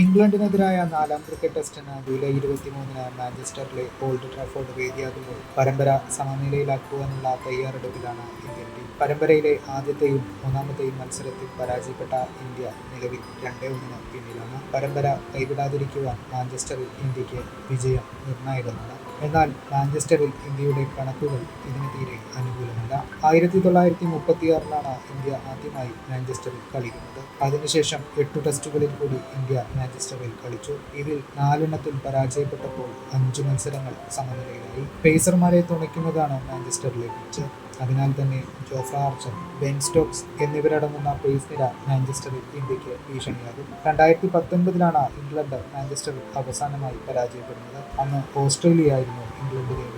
ഇംഗ്ലണ്ടിനെതിരായ നാലാം ക്രിക്കറ്റ് ടെസ്റ്റിന് ജൂലൈ ഇരുപത്തിമൂന്നിന് മാഞ്ചസ്റ്ററിലെ ഓൾഡ് ട്രാഫോർഡ് വേദിയാകുമ്പോൾ പരമ്പര സമനിലയിലാക്കുവാനുള്ള തയ്യാറെടുപ്പിലാണ് ഇന്ത്യൻ ടീം. പരമ്പരയിലെ ആദ്യത്തെയും മൂന്നാമത്തെയും മത്സരത്തിൽ പരാജയപ്പെട്ട ഇന്ത്യ നിലവിൽ രണ്ടേ ഒന്നിന് പിന്നിലാണ്. പരമ്പര കൈവിടാതിരിക്കുവാൻ മാഞ്ചസ്റ്ററിൽ ഇന്ത്യയ്ക്ക് വിജയം നിർണായകമാണ്. എന്നാൽ മാഞ്ചസ്റ്ററിൽ ഇന്ത്യയുടെ കണക്കുകൾ ഇതിന് തീരെ അനുകൂലമല്ല. ആയിരത്തി തൊള്ളായിരത്തി മുപ്പത്തിയാറിലാണ് ഇന്ത്യ ആദ്യമായി മാഞ്ചസ്റ്ററിൽ കളിക്കുന്നത്. അതിനുശേഷം എട്ടു ടെസ്റ്റുകളിൽ കൂടി ഇന്ത്യ മാഞ്ചസ്റ്ററിൽ കളിച്ചു. ഇതിൽ നാലെണ്ണത്തിൽ പരാജയപ്പെട്ടപ്പോൾ അഞ്ചു മത്സരങ്ങൾ സമനിലയിലായി. പേസർമാരെ തുണയ്ക്കുന്നതാണ് മാഞ്ചസ്റ്ററിലെ പിച്ച് അതിനാൽ തന്നെ ജോഫ്ര ആർച്ചർ ബെൻ സ്റ്റോക്സ് എന്നിവരടങ്ങുന്ന പേസ് നിര മാഞ്ചസ്റ്ററിൽ ഇന്ത്യയ്ക്ക് ഭീഷണിയാകും. രണ്ടായിരത്തി പത്തൊൻപതിലാണ് ഇംഗ്ലണ്ട് മാഞ്ചസ്റ്ററിൽ അവസാനമായി പരാജയപ്പെടുന്നത്. അന്ന് ഓസ്ട്രേലിയ ആയിരുന്നു വീഴ്ത്തിയത്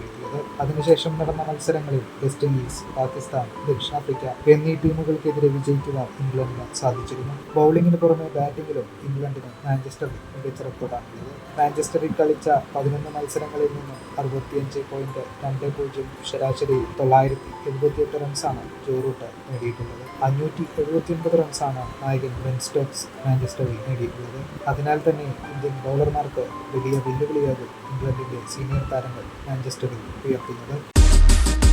അതിനുശേഷം നടന്ന മത്സരങ്ങളിൽ വെസ്റ്റ് ഇൻഡീസ് പാകിസ്ഥാൻ ദക്ഷിണാഫ്രിക്ക എന്നീ ടീമുകൾക്കെതിരെ വിജയിക്കുവാൻ ഇംഗ്ലണ്ടിന് സാധിച്ചിരുന്നു. ബൗളിംഗിന് പുറമെ ബാറ്റിംഗിലും ഇംഗ്ലണ്ടിന് മാഞ്ചസ്റ്ററിൽ മികച്ച റെക്കോർഡാണുള്ളത്. മാഞ്ചസ്റ്ററിൽ കളിച്ച പതിനൊന്ന് മത്സരങ്ങളിൽ നിന്നും അറുപത്തിയഞ്ച് പോയിന്റ് രണ്ട് പൂജ്യം ശരാശരിയിൽ തൊള്ളായിരത്തി എഴുപത്തിയെട്ട് റൺസാണ് ജോറൂട്ട് നേടിയിട്ടുള്ളത്. അഞ്ഞൂറ്റി എഴുപത്തി ഒൻപത് റൺസാണ് നായകൻ ബെൻ സ്റ്റോക്സ് മാഞ്ചസ്റ്ററിൽ നേടിയിട്ടുള്ളത്. അതിനാൽ തന്നെ ഇന്ത്യൻ ബൗളർമാർക്ക് വലിയ വെല്ലുവിളിയാകും ഇംഗ്ലണ്ടിന്റെ സീനിയർ താരങ്ങൾ മാഞ്ചസ്റ്ററിൽ rápido, né?